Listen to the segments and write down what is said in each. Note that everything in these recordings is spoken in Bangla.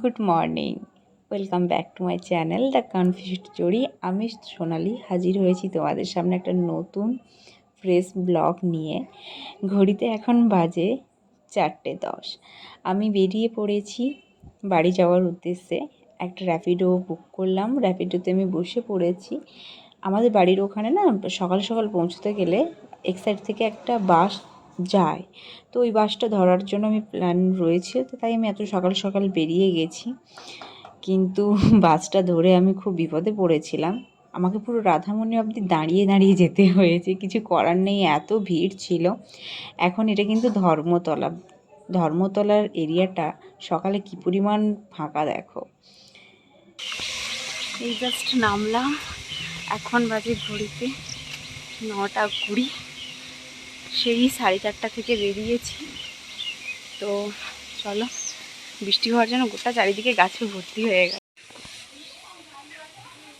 Good morning welcome back to my channel the confused জড়ি আমি সোনালি হাজির হয়েছি তোমাদের সামনে একটা নতুন ফ্রেশ ব্লগ নিয়ে। ঘড়িতে এখন বাজে চারটে দশ। আমি বেরিয়ে পড়েছি বাড়ি যাওয়ার উদ্দেশ্যে। একটা র্যাপিডো বুক করলাম। র্যাপিডোতে আমি বসে পড়েছি। আমাদের বাড়ির ওখানে না সকাল সকাল পৌঁছতে গেলে এক সাইড থেকে একটা বাস যায়। তো ওই বাসটা ধরার জন্য আমি প্ল্যান রয়েছে, তো তাই আমি এত সকাল সকাল বেরিয়ে গেছি। কিন্তু বাসটা ধরে আমি খুব বিপদে পড়েছিলাম। আমাকে পুরো রাধামণি অবধি দাঁড়িয়ে দাঁড়িয়ে যেতে হয়েছে, কিছু করার নেই, এত ভিড় ছিল। এখন এটা কিন্তু ধর্মতলা। ধর্মতলার এরিয়াটা সকালে কী পরিমাণ ফাঁকা দেখো। এই জাস্ট নামলাম। এখন বাজে ঘড়িতে নটা কুড়ি। সেই সাড়ে চারটা থেকে বেরিয়েছি। তো চলো, বৃষ্টি হওয়ার জন্য গোটা চারিদিকে গাছে ভর্তি হয়ে গেল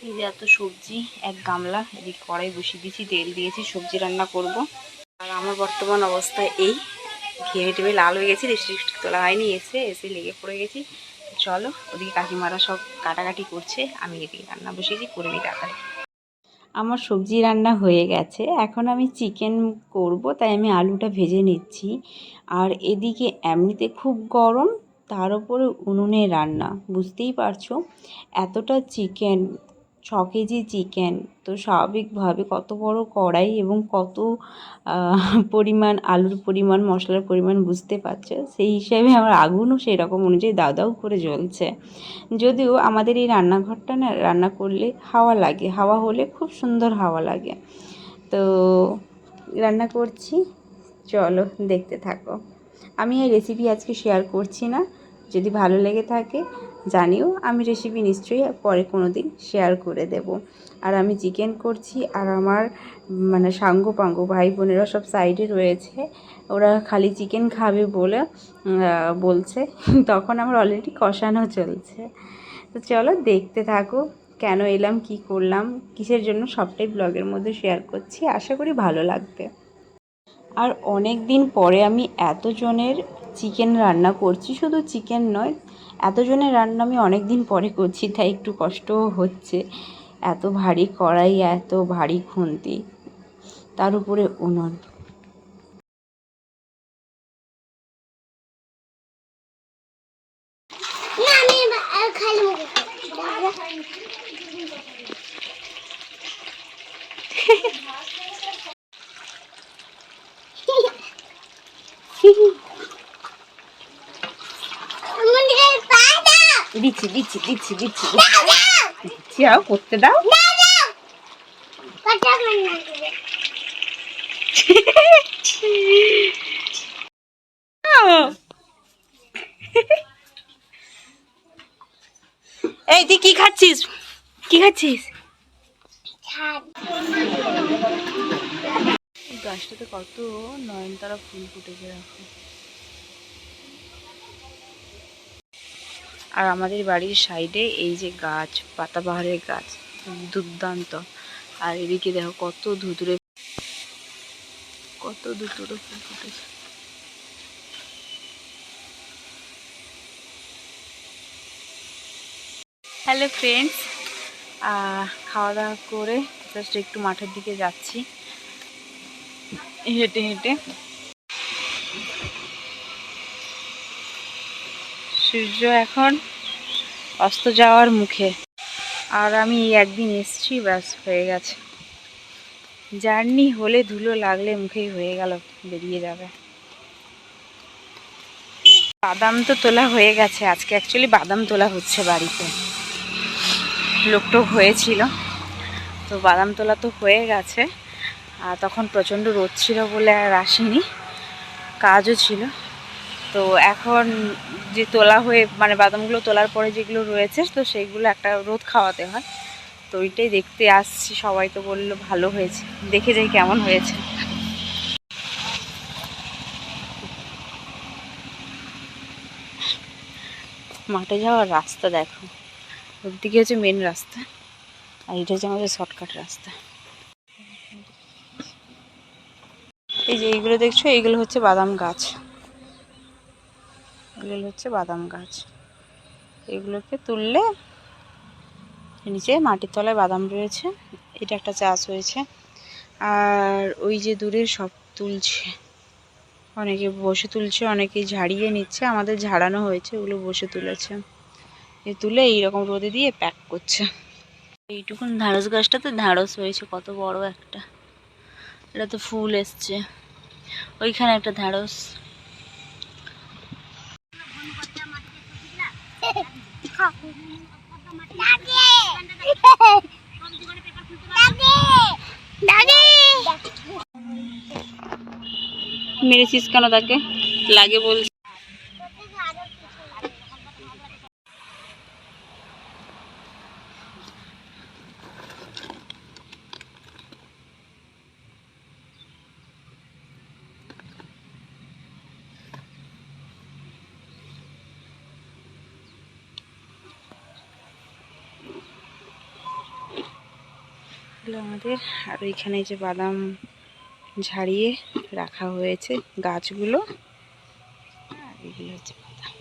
এই যে এত সবজি, এক গামলা, এদিকে কড়াই বসিয়ে দিয়েছি, তেল দিয়েছি, সবজি রান্না করব। আর আমার বর্তমান অবস্থায় এই ঘেমে টেমে লাল হয়ে গেছি রেস্ট্রিক্ট তোলা হয়নি, এসে এসে লেগে পড়ে গেছি। চলো, ওদিকে কাকিমারা সব কাটাকাটি করছে, আমি এদিকে রান্না বসিয়েছি করে নিই তাড়াতাড়ি। আমার সবজি রান্না হয়ে গেছে। এখন আমি চিকেন করব, তাই আমি আলুটা ভেজে নিচ্ছি। আর এদিকে এমনিতে খুব গরম, তার উপরে উনুনে রান্না, বুঝতেই পারছ? এতটা চিকেন ছ কেজি চিকেন তো স্বাভাবিকভাবে কত বড় কড়াই এবং কত পরিমাণ, আলুর পরিমাণ, মশলার পরিমাণ বুঝতে পারছ? সেই হিসাবে আমার আগুনও সেরকম অনুযায়ী দাউ দাউ করে জ্বলছে। যদিও আমাদের এই রান্নাঘরটা না, রান্না করলে হাওয়া লাগে। হাওয়া হলে খুব সুন্দর হাওয়া লাগে। তো রান্না করছি। চলো দেখতে থাকো। আমি এই রেসিপি আজকে শেয়ার করছি না। যদি ভালো লেগে থাকে জানিও, আমি রেসিপি নিশ্চয়ই পরে কোনো দিন শেয়ার করে দেব। আর আমি চিকেন করছি, আর আমার মানে সাঙ্গ পাঙ্গ ভাই বোনেরা সব সাইডে রয়েছে। ওরা খালি চিকেন খাবে বলে বলছে। তখন আমার অলরেডি কষানো চলছে। তো চলো দেখতে থাকো, কেন এলাম, কি করলাম, কিসের জন্য সবটাই ব্লগের মধ্যে শেয়ার করছি। আশা করি ভালো লাগবে। আর অনেক দিন পরে আমি এতজনের চিকেন রান্না করছি, শুধু চিকেন নয় এতজনের রান্না আমি অনেক দিন পরে করছি, তাই একটু কষ্টও হচ্ছে। এত ভারী কড়াই, এত ভারী খুন্তি, তার উপরে উনুন। দিচ্ছি দিচ্ছি দিচ্ছি দিচ্ছি দিচ্ছি আও করতে দাও। এই তুই কি খাচ্ছিস? কি খাচ্ছিস? গাছটাতে কত নয়নতারা ফুল ফুটেছে দেখো। আর আমাদের বাড়ির সাইডে এই যে গাছ, পাতাবাহারের গাছ, দুর্দান্ত। আর এদিকে দেখো কত ধুতুরে কত ধুতুরে ফুল ফুটেছে। হ্যালো ফ্রেন্ডস খাওয়া দাওয়া করে জাস্ট একটু মাঠের দিকে যাচ্ছি। হেঁটে হেঁটে। সূর্য এখন অস্ত যাওয়ার মুখে। আর আমি একদিন এসছি, ব্যাস, হয়ে গেছে। জার্নি হলে ধুলো লাগলে মুখেই হয়ে গেল, বেরিয়ে যাবে। বাদাম তো তোলা হয়ে গেছে, আজকে অ্যাকচুয়ালি বাদাম তোলা হচ্ছে বাড়িতে। লোকটোক হয়েছিল, তো বাদাম তোলা তো হয়ে গেছে। আর তখন প্রচণ্ড রোদ ছিল বলে আর আসিনি। কাজও ছিল। তো এখন যে তোলা হয়ে মানে বাদামগুলো তোলার পরে যেগুলো রয়েছে, তো সেইগুলো একটা রোদ খাওয়াতে হয়। তো ওইটাই দেখতে আসছি, সবাই তো বলল ভালো হয়েছে। দেখে যাই কেমন হয়েছে। মাঠে যাওয়ার রাস্তা দেখো। ওর দিকে হচ্ছে মেন রাস্তা, আর এটা হচ্ছে আমাদের শর্টকাট রাস্তা। এই যে এইগুলো দেখছ, এইগুলো হচ্ছে বাদাম গাছ। এগুলো হচ্ছে বাদাম গাছ। এগুলোকে তুললে নিচে মাটির তলায় বাদাম রয়েছে, এটা একটা চাষ হয়েছে। আর ওই যে দূরে সব তুলছে, অনেকে বসে তুলছে, অনেকে ঝাড়িয়ে নিচ্ছে, আমাদের ঝাড়ানো হয়েছে, ওগুলো বসে তুলেছে। এ তুলে এইরকম রোদে দিয়ে প্যাক করছে। এইটুকুন ঢ্যাঁড়স গাছটাতে ঢ্যাঁড়স হয়েছে, কত বড় একটা। এটা তো ফুল এসছে। ওইখানে একটা ঢ্যাঁড়স মেরেছিস কেন তাকে? লাগে বল হলো আমাদের। আর ওইখানে যে বাদাম ঝাড়িয়ে রাখা হয়েছে গাছগুলো আর এগুলো হচ্ছে বাদাম।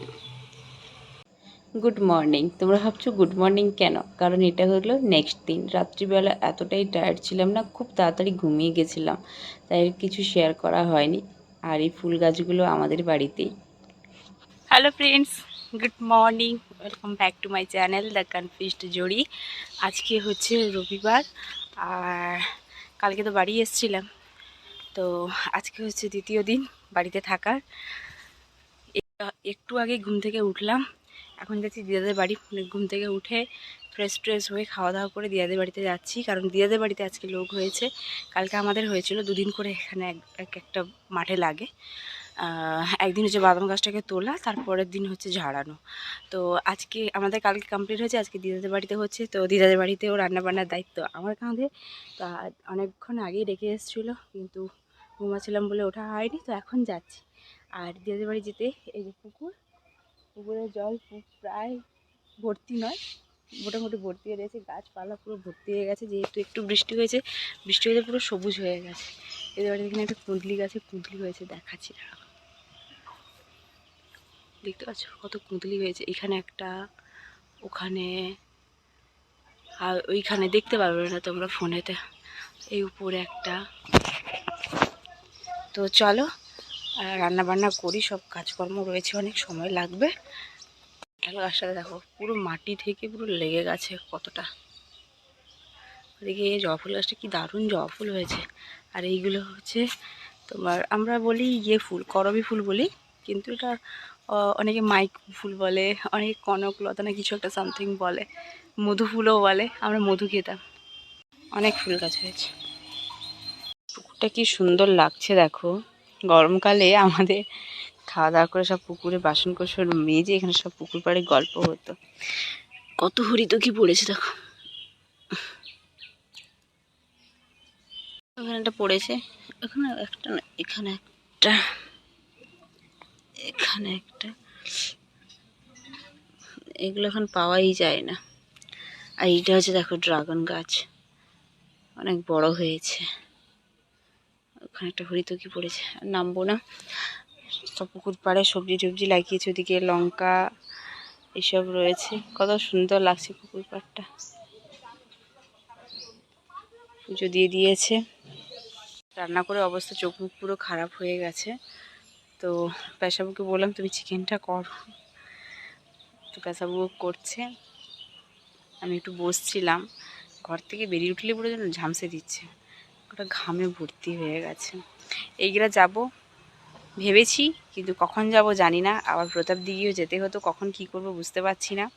গুড মর্নিং তোমরা ভাবছ গুড মর্নিং কেন? কারণ এটা হলো নেক্সট দিন। রাত্রিবেলা এতটাই টায়ার্ড ছিলাম না খুব তাড়াতাড়ি ঘুমিয়ে গেছিলাম। তাই কিছু শেয়ার করা হয়নি। আর এই ফুল গাছগুলো আমাদের বাড়িতেই। Hello friends good morning welcome back to my channel the confused জড়ি আজকে হচ্ছে রবিবার। আর কালকে তো বাড়ি এসেছিলাম। তো আজকে হচ্ছে দ্বিতীয় দিন বাড়িতে থাকার। একটু আগে ঘুম থেকে উঠলাম। এখন যাচ্ছি দিদাদের বাড়ি। ঘুম থেকে উঠে ফ্রেশ ট্রেশ হয়ে খাওয়া দাওয়া করে দিদাদের বাড়িতে যাচ্ছি। কারণ দিদাদের বাড়িতে আজকে লোক হয়েছে। কালকে আমাদের হয়েছিল দুদিন করে এখানে এক এক একটা মাঠে লাগে। একদিন হচ্ছে বাদাম গাছটাকে তোলা, তারপরের দিন হচ্ছে ঝাড়ানো। তো আজকে আমাদের কালকে কমপ্লিট হয়েছে, আজকে দিদাদের বাড়িতে হচ্ছে, তো দিদাদের বাড়িতেও রান্নাবান্নার দায়িত্ব আমার কাঁধে। তো অনেকক্ষণ আগেই রেখে এসেছিল, কিন্তু ঘুমাচ্ছিলাম বলে ওঠা হয়নি, তো এখন যাচ্ছি। আর দিদাদের বাড়ি যেতে এই যে পুকুর, পুকুরের জল প্রায় ভর্তি নয়, মোটামুটি ভর্তি হয়ে গেছে, গাছপালা পুরো ভর্তি হয়ে গেছে, যেহেতু একটু বৃষ্টি হয়েছে বৃষ্টি হয়েছে পুরো সবুজ হয়ে গেছে। এদের বাড়িতে এখানে একটা কুঁদলি গাছে কুঁদলি হয়েছে, দেখাচ্ছি। দেখতে পাচ্ছ কত কুঁদলি হয়েছে। এখানে একটা, ওখানে, আর ওইখানে দেখতে পারবে না তোমরা ফোনেতে। এই উপরে একটা। তো চলো রান্না বান্না করি, সব কাজকর্ম রয়েছে, অনেক সময় লাগবে। কাঁঠাল গাছটাতে দেখো, পুরো মাটি থেকে পুরো লেগে গেছে কতটা। ওদিকে জবা ফুল গাছটা কি দারুণ জবা ফুল হয়েছে। আর এইগুলো হচ্ছে তোমার, আমরা বলি ইয়ে ফুল, করবি ফুল বলি, কিন্তু এটা অনেকে মাইক ফুল বলে, অনেকে কনকলতা না কিছু একটা সামথিং বলে, মধু ফুলও বলে, আমরা মধু খেতাম। অনেক ফুল গাছ হয়েছে। পুকুরটা কি সুন্দর লাগছে দেখো। গরমকালে আমাদের খাওয়া দাওয়া করে সব পুকুরে বাসন কোসন মেজে এখানে সব পুকুর পাড়ে গল্প হতো। কত হরিত কি পড়েছে দেখো। ওখানে একটা পড়েছে এখানে একটা না, এখানে একটা। এখানে একটা। এগুলো এখন পাওয়াই যায় না। আর এইটা হচ্ছে দেখো ড্রাগন গাছ। অনেক বড় হয়েছে। ওখানে একটা হরিতকি পড়েছে। নামবো না। সব পুকুর পাড়ে সবজি টবজি লাগিয়েছে। ওদিকে লঙ্কা এসব রয়েছে। কত সুন্দর লাগছে পুকুর পাড়টা। পুজো দিয়ে দিয়েছে। রান্না করে অবস্থা চোখ মুখ পুরো খারাপ হয়ে গেছে। তো পেশাবুকে বললাম, তুমি চিকেনটা করো। তো পেশাবু করছে। আমি একটু বসছিলাম, ঘর থেকে বেরিয়ে উঠলে পুরো যেন ঝামসে দিচ্ছে। ওটা ঘামে ভর্তি হয়ে গেছে। এইগুলা যাব, ভেবেছি, কিন্তু কখন যাব জানি না। আবার প্রতাপ দিঘিও যেতে হতো, কখন কি করব বুঝতে পারছি না।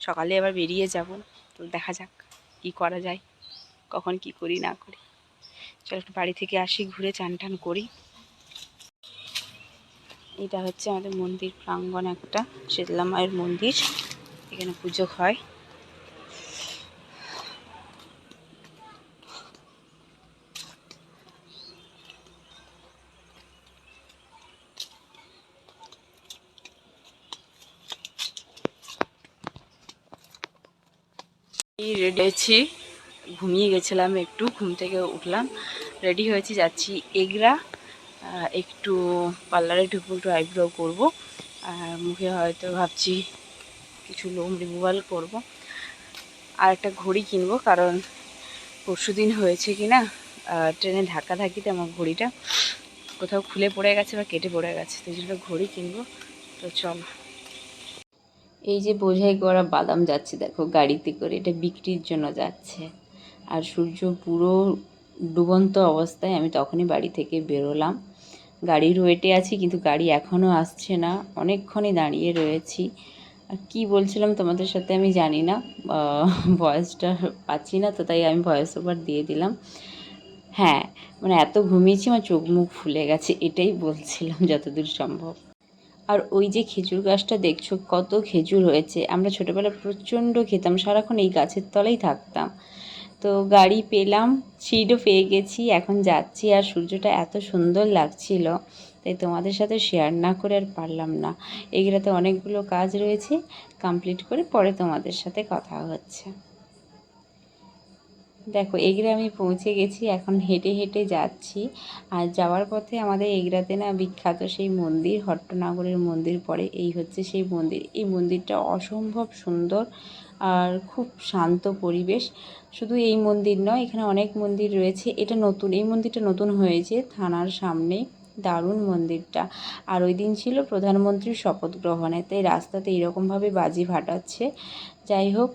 সকালে আবার বেরিয়ে যাব, তো দেখা যাক কি করা যায়, কখন কি করি না করি। চল একটু বাড়ি থেকে আসি, ঘুরে চান টান করি। এটা হচ্ছে আমাদের মন্দির প্রাঙ্গণ একটা, শীতলা মায়ের মন্দির, এখানে পুজো হয়। রেডি হয়েছি। ঘুমিয়ে গেছিলাম, একটু ঘুম থেকে উঠলাম। রেডি হয়েছি, যাচ্ছি এগরা। একটু পার্লারে ঢুকবো, একটু আইব্রো করব। আর মুখে হয়তো ভাবছি কিছু লোম রিমুভাল করব। আর একটা ঘড়ি কিনবো, কারণ পরশু দিন হয়েছে কি না ট্রেনে ধাক্কা ধাক্কিতে আমার ঘড়িটা কোথাও খুলে পড়ে গেছে বা কেটে পড়ে গেছে, তো জন্য ঘড়ি কিনবো। তো চল। এই যে বোঝাই করা বাদাম যাচ্ছে, দেখো গাড়িতে করে, এটা বিক্রির জন্য যাচ্ছে। আর সূর্য পুরো ডুবন্ত অবস্থায় আমি তখনই বাড়ি থেকে বেরোলাম। গাড়ির ওয়েটে আছি, কিন্তু গাড়ি এখনও আসছে না। অনেকক্ষণই দাঁড়িয়ে রয়েছি। আর কী বলছিলাম তোমাদের সাথে আমি জানি না। ভয়েসটা পাচ্ছি না, তো তাই আমি ভয়েস ওভার দিয়ে দিলাম। হ্যাঁ মানে এত ঘুমিয়েছি, আমার চোখ মুখ ফুলে গেছে, এটাই বলছিলাম যতদূর সম্ভব। আর ওই যে খেজুর গাছটা দেখছ, কত খেজুর হয়েছে। আমরা ছোটোবেলায় প্রচণ্ড খেতাম, সারাক্ষণ এই গাছের তলেই থাকতাম। তো গাড়ি পেলাম সিটও পেয়ে গেছি, এখন যাচ্ছি আর সূর্যটা এত সুন্দর লাগছিল, তাই তোমাদের সাথে শেয়ার না করে আর পারলাম না। এগুলোতে অনেকগুলো কাজ রয়েছে কমপ্লিট করে পরে তোমাদের সাথে কথা হচ্ছে। দেখো এগরা আমি পৌঁছে গেছি, এখন হেঁটে হেঁটে যাচ্ছি। আর যাওয়ার পথে আমাদের এগরাতে না বিখ্যাত সেই মন্দির, হট্টনাগরের মন্দির পড়ে। এই হচ্ছে সেই মন্দির। এই মন্দিরটা অসম্ভব সুন্দর আর খুব শান্ত পরিবেশ। শুধু এই মন্দির নয়, এখানে অনেক মন্দির রয়েছে। এটা নতুন, এই মন্দিরটা নতুন হয়েছে থানার সামনে। দারুণ মন্দিরটা। আর ওই দিন ছিল প্রধানমন্ত্রীর শপথ গ্রহণে, তাই রাস্তাতে এরকমভাবে বাজি ফাটাচ্ছে। যাই হোক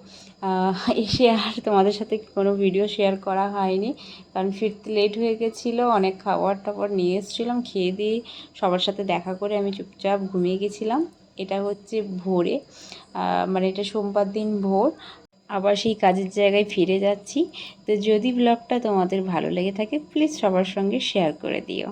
এসে আর তোমাদের সাথে কোনো ভিডিও শেয়ার করা হয়নি। কারণ ফিরতে লেট হয়ে গেছিল, অনেক খাবার টাবার নিয়ে এসেছিলাম, খেয়ে দিয়ে সবার সাথে দেখা করে আমি চুপচাপ ঘুমিয়ে গেছিলাম। এটা হচ্ছে ভোরে মানে এটা সোমবার দিন ভোর। আবার সেই কাজের জায়গায় ফিরে যাচ্ছি। তো যদি ব্লগটা তোমাদের ভালো লেগে থাকে প্লিজ সবার সঙ্গে শেয়ার করে দিও।